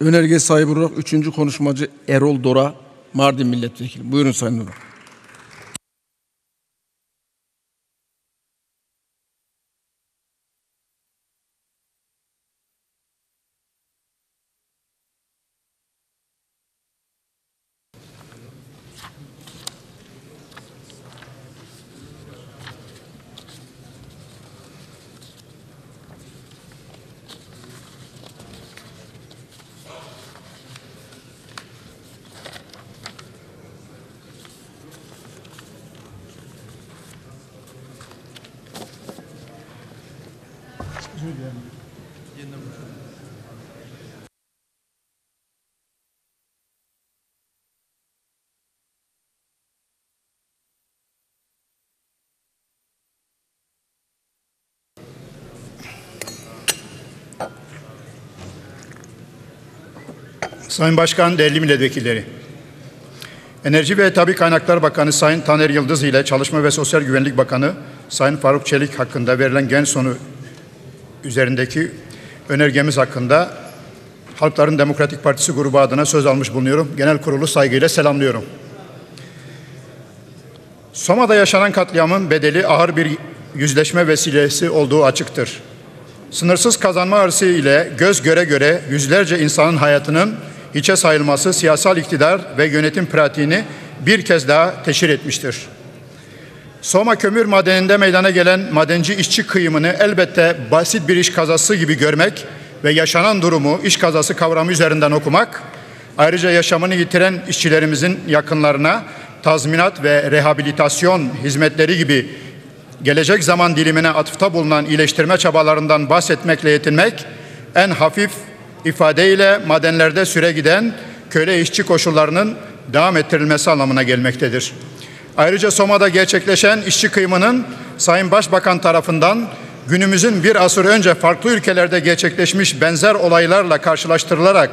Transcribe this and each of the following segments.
Önerge sahibi olarak üçüncü konuşmacı Erol Dora, Mardin Milletvekili. Buyurun Sayın Dora. Sayın Başkan, değerli milletvekilleri. Enerji ve Tabi Kaynaklar Bakanı Sayın Taner Yıldız ile Çalışma ve Sosyal Güvenlik Bakanı Sayın Faruk Çelik hakkında verilen gen sonu üzerindeki önergemiz hakkında Halkların Demokratik Partisi grubu adına söz almış bulunuyorum. Genel kurulu saygıyla selamlıyorum. Soma'da yaşanan katliamın bedeli ağır bir yüzleşme vesilesi olduğu açıktır. Sınırsız kazanma arzusu ile göz göre göre yüzlerce insanın hayatının hiçe sayılması siyasal iktidar ve yönetim pratiğini bir kez daha teşhir etmiştir. Soma kömür madeninde meydana gelen madenci işçi kıyımını elbette basit bir iş kazası gibi görmek ve yaşanan durumu iş kazası kavramı üzerinden okumak, ayrıca yaşamını yitiren işçilerimizin yakınlarına tazminat ve rehabilitasyon hizmetleri gibi gelecek zaman dilimine atıfta bulunan iyileştirme çabalarından bahsetmekle yetinmek, en hafif ifadeyle madenlerde süre giden köle işçi koşullarının devam ettirilmesi anlamına gelmektedir. Ayrıca Soma'da gerçekleşen işçi kıyımının Sayın Başbakan tarafından günümüzün bir asır önce farklı ülkelerde gerçekleşmiş benzer olaylarla karşılaştırılarak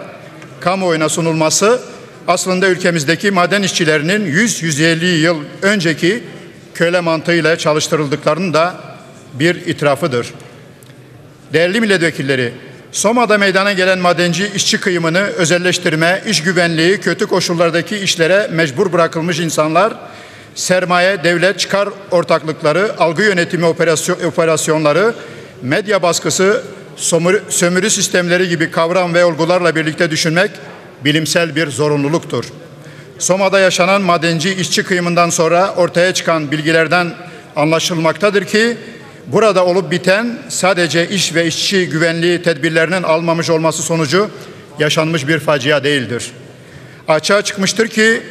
kamuoyuna sunulması aslında ülkemizdeki maden işçilerinin 100-150 yıl önceki köle mantığıyla çalıştırıldıklarının da bir itirafıdır. Değerli milletvekilleri, Soma'da meydana gelen madenci işçi kıyımını özelleştirme, iş güvenliği, kötü koşullardaki işlere mecbur bırakılmış insanlar, sermaye, devlet, çıkar ortaklıkları, algı yönetimi operasyon, operasyonları, medya baskısı, sömürü, sömürü sistemleri gibi kavram ve olgularla birlikte düşünmek bilimsel bir zorunluluktur. Soma'da yaşanan madenci işçi kıyımından sonra ortaya çıkan bilgilerden anlaşılmaktadır ki burada olup biten sadece iş ve işçi güvenliği tedbirlerinin almamış olması sonucu yaşanmış bir facia değildir. Açığa çıkmıştır ki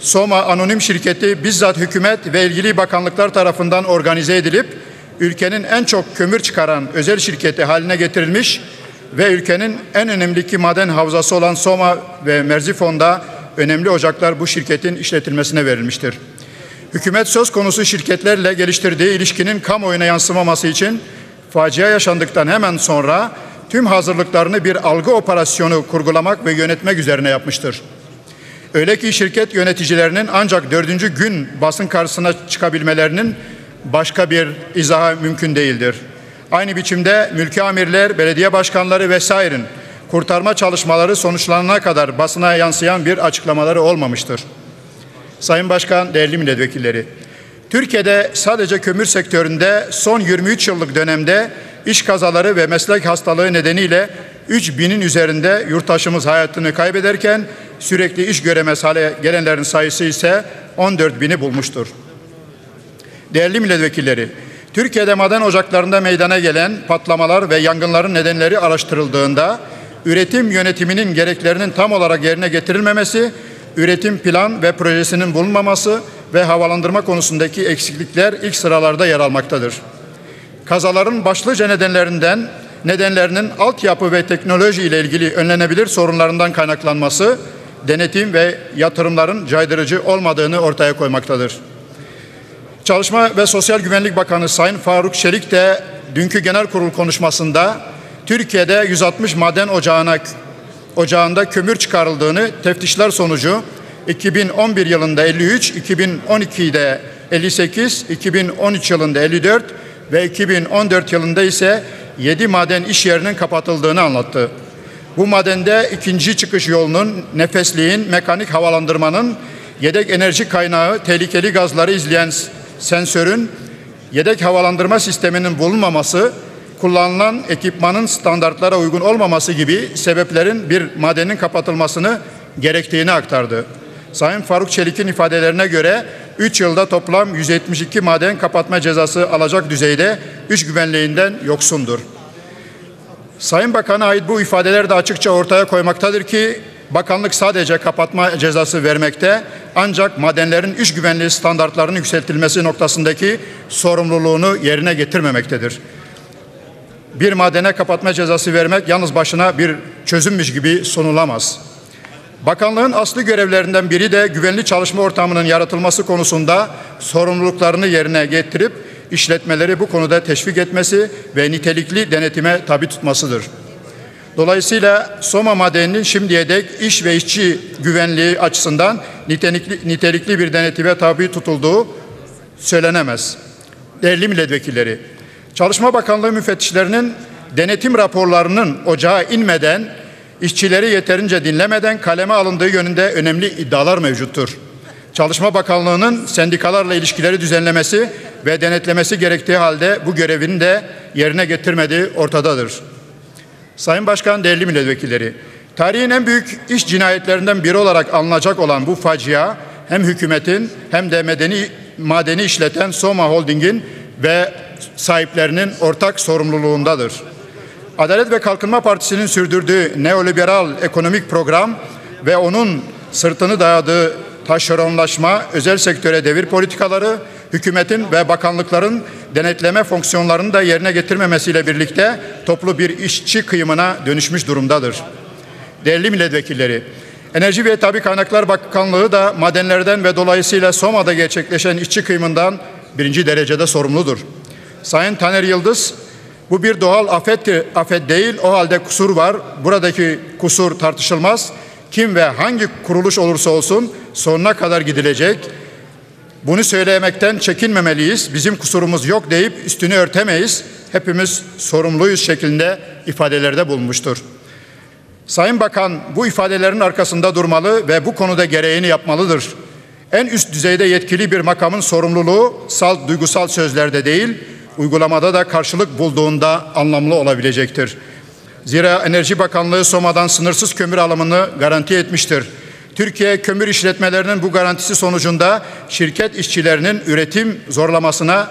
Soma Anonim Şirketi bizzat hükümet ve ilgili bakanlıklar tarafından organize edilip ülkenin en çok kömür çıkaran özel şirketi haline getirilmiş ve ülkenin en önemli iki maden havzası olan Soma ve Merzifon'da önemli ocaklar bu şirketin işletilmesine verilmiştir. Hükümet söz konusu şirketlerle geliştirdiği ilişkinin kamuoyuna yansımaması için facia yaşandıktan hemen sonra tüm hazırlıklarını bir algı operasyonu kurgulamak ve yönetmek üzerine yapmıştır. Öyle ki şirket yöneticilerinin ancak dördüncü gün basın karşısına çıkabilmelerinin başka bir izahı mümkün değildir. Aynı biçimde mülki amirler, belediye başkanları vesairenin kurtarma çalışmaları sonuçlanana kadar basına yansıyan bir açıklamaları olmamıştır. Sayın Başkan, değerli milletvekilleri, Türkiye'de sadece kömür sektöründe son 23 yıllık dönemde iş kazaları ve meslek hastalığı nedeniyle 3 binin üzerinde yurttaşımız hayatını kaybederken sürekli iş göremez hale gelenlerin sayısı ise 14 bini bulmuştur. Değerli milletvekilleri, Türkiye'de maden ocaklarında meydana gelen patlamalar ve yangınların nedenleri araştırıldığında üretim yönetiminin gereklerinin tam olarak yerine getirilmemesi, üretim plan ve projesinin bulunmaması ve havalandırma konusundaki eksiklikler ilk sıralarda yer almaktadır. Kazaların başlıca nedenlerinden nedenlerinin altyapı ve teknoloji ile ilgili önlenebilir sorunlarından kaynaklanması, denetim ve yatırımların caydırıcı olmadığını ortaya koymaktadır. Çalışma ve Sosyal Güvenlik Bakanı Sayın Faruk Çelik de dünkü genel kurul konuşmasında Türkiye'de 160 maden ocağına ocağında kömür çıkarıldığını teftişler sonucu 2011 yılında 53, 2012'de 58, 2013 yılında 54 ve 2014 yılında ise 7 maden iş yerinin kapatıldığını anlattı. Bu madende ikinci çıkış yolunun nefesliğin, mekanik havalandırmanın, yedek enerji kaynağı, tehlikeli gazları izleyen sensörün, yedek havalandırma sisteminin bulunmaması, kullanılan ekipmanın standartlara uygun olmaması gibi sebeplerin bir madenin kapatılmasını gerektiğini aktardı. Sayın Faruk Çelik'in ifadelerine göre 3 yılda toplam 172 maden kapatma cezası alacak düzeyde iş güvenliğinden yoksundur. Sayın Bakan'a ait bu ifadeler de açıkça ortaya koymaktadır ki bakanlık sadece kapatma cezası vermekte ancak madenlerin iş güvenliği standartlarının yükseltilmesi noktasındaki sorumluluğunu yerine getirmemektedir. Bir madene kapatma cezası vermek yalnız başına bir çözümmüş gibi sonulamaz. Bakanlığın aslı görevlerinden biri de güvenli çalışma ortamının yaratılması konusunda sorumluluklarını yerine getirip işletmeleri bu konuda teşvik etmesi ve nitelikli denetime tabi tutmasıdır. Dolayısıyla Soma madeninin şimdiye dek iş ve işçi güvenliği açısından nitelikli, nitelikli bir denetime tabi tutulduğu söylenemez. Değerli milletvekilleri, Çalışma Bakanlığı müfettişlerinin denetim raporlarının ocağa inmeden, işçileri yeterince dinlemeden kaleme alındığı yönünde önemli iddialar mevcuttur. Çalışma Bakanlığı'nın sendikalarla ilişkileri düzenlemesi ve denetlemesi gerektiği halde bu görevini de yerine getirmediği ortadadır. Sayın Başkan, değerli milletvekilleri, tarihin en büyük iş cinayetlerinden biri olarak alınacak olan bu facia hem hükümetin hem de medeni madeni işleten Soma Holding'in ve sahiplerinin ortak sorumluluğundadır. Adalet ve Kalkınma Partisi'nin sürdürdüğü neoliberal ekonomik program ve onun sırtını dayadığı taşeronlaşma, özel sektöre devir politikaları, hükümetin ve bakanlıkların denetleme fonksiyonlarını da yerine getirmemesiyle birlikte toplu bir işçi kıyımına dönüşmüş durumdadır. Değerli milletvekilleri, Enerji ve Tabi Kaynaklar Bakanlığı da madenlerden ve dolayısıyla Soma'da gerçekleşen işçi kıyımından birinci derecede sorumludur. Sayın Taner Yıldız, bu bir doğal afet, afet değil, o halde kusur var. Buradaki kusur tartışılmaz. Kim ve hangi kuruluş olursa olsun sonuna kadar gidilecek. Bunu söylemekten çekinmemeliyiz. Bizim kusurumuz yok deyip üstünü örtemeyiz. Hepimiz sorumluyuz şeklinde ifadelerde bulmuştur. Sayın Bakan bu ifadelerin arkasında durmalı ve bu konuda gereğini yapmalıdır. En üst düzeyde yetkili bir makamın sorumluluğu salt duygusal sözlerde değil, uygulamada da karşılık bulduğunda anlamlı olabilecektir. Zira Enerji Bakanlığı Soma'dan sınırsız kömür alımını garanti etmiştir. Türkiye kömür işletmelerinin bu garantisi sonucunda şirket işçilerinin üretim zorlamasına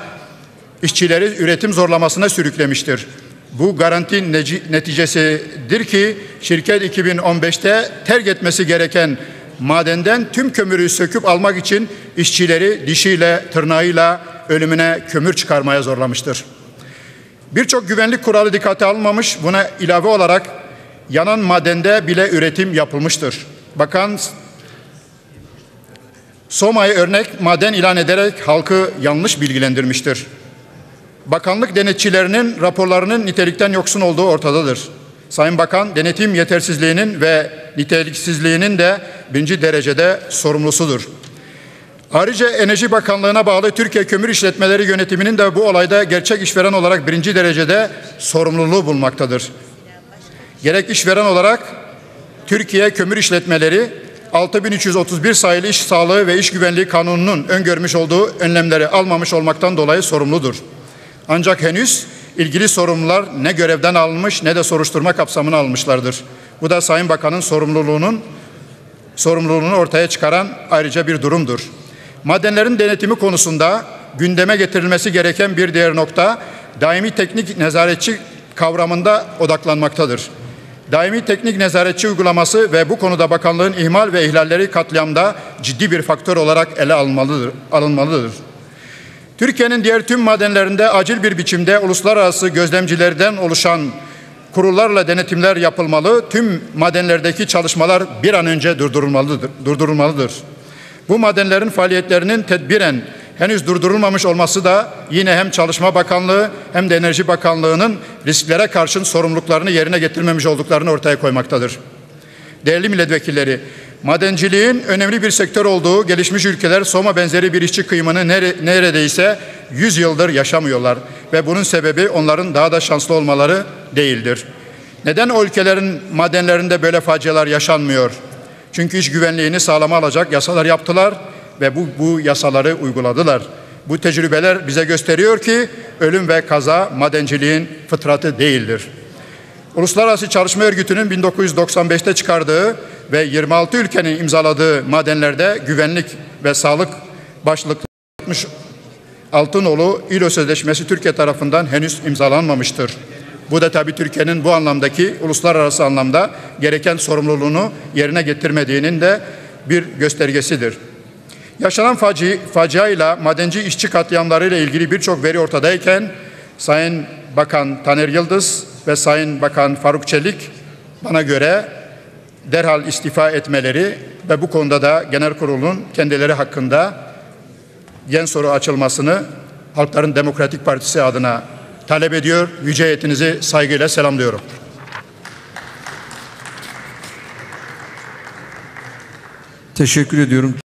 işçileri üretim zorlamasına sürüklemiştir. Bu garanti neticesidir ki şirket 2015'te terk etmesi gereken madenden tüm kömürü söküp almak için işçileri dişiyle, tırnağıyla ölümüne kömür çıkarmaya zorlamıştır. Birçok güvenlik kuralı dikkate alınmamış, buna ilave olarak yanan madende bile üretim yapılmıştır. Bakan Soma'yı örnek maden ilan ederek halkı yanlış bilgilendirmiştir. Bakanlık denetçilerinin raporlarının nitelikten yoksun olduğu ortadadır. Sayın Bakan denetim yetersizliğinin ve niteliksizliğinin de birinci derecede sorumlusudur. Ayrıca Enerji Bakanlığı'na bağlı Türkiye Kömür İşletmeleri Yönetimi'nin de bu olayda gerçek işveren olarak birinci derecede sorumluluğu bulmaktadır. Gerek işveren olarak Türkiye Kömür İşletmeleri 6331 sayılı iş sağlığı ve iş güvenliği kanununun öngörmüş olduğu önlemleri almamış olmaktan dolayı sorumludur. Ancak henüz ilgili sorumlular ne görevden alınmış ne de soruşturma kapsamına almışlardır. Bu da Sayın Bakan'ın sorumluluğunun sorumluluğunu ortaya çıkaran ayrıca bir durumdur. Madenlerin denetimi konusunda gündeme getirilmesi gereken bir diğer nokta daimi teknik nezaretçi kavramında odaklanmaktadır. Daimi teknik nezaretçi uygulaması ve bu konuda bakanlığın ihmal ve ihlalleri katliamda ciddi bir faktör olarak ele alınmalıdır. alınmalıdır. Türkiye'nin diğer tüm madenlerinde acil bir biçimde uluslararası gözlemcilerden oluşan kurullarla denetimler yapılmalı. Tüm madenlerdeki çalışmalar bir an önce durdurulmalıdır. durdurulmalıdır. Bu madenlerin faaliyetlerinin tedbiren henüz durdurulmamış olması da yine hem Çalışma Bakanlığı hem de Enerji Bakanlığı'nın risklere karşın sorumluluklarını yerine getirmemiş olduklarını ortaya koymaktadır. Değerli milletvekilleri, madenciliğin önemli bir sektör olduğu gelişmiş ülkeler Soma benzeri bir işçi kıyımını neredeyse 100 yıldır yaşamıyorlar ve bunun sebebi onların daha da şanslı olmaları değildir. Neden o ülkelerin madenlerinde böyle facialar yaşanmıyor? Çünkü iş güvenliğini sağlama alacak yasalar yaptılar ve bu, bu yasaları uyguladılar. Bu tecrübeler bize gösteriyor ki ölüm ve kaza madenciliğin fıtratı değildir. Uluslararası Çalışma Örgütü'nün 1995'te çıkardığı ve 26 ülkenin imzaladığı madenlerde güvenlik ve sağlık başlıklı 60 Altınolu İLO Sözleşmesi Türkiye tarafından henüz imzalanmamıştır. Bu da tabii Türkiye'nin bu anlamdaki uluslararası anlamda gereken sorumluluğunu yerine getirmediğinin de bir göstergesidir. Yaşanan faci, faciayla madenci işçi katliamlarıyla ilgili birçok veri ortadayken Sayın Bakan Taner Yıldız ve Sayın Bakan Faruk Çelik bana göre derhal istifa etmeleri ve bu konuda da genel kurulun kendileri hakkında gen soru açılmasını Halkların Demokratik Partisi adına talep ediyor. Yüce heyetinizi saygıyla selamlıyorum. Teşekkür ediyorum.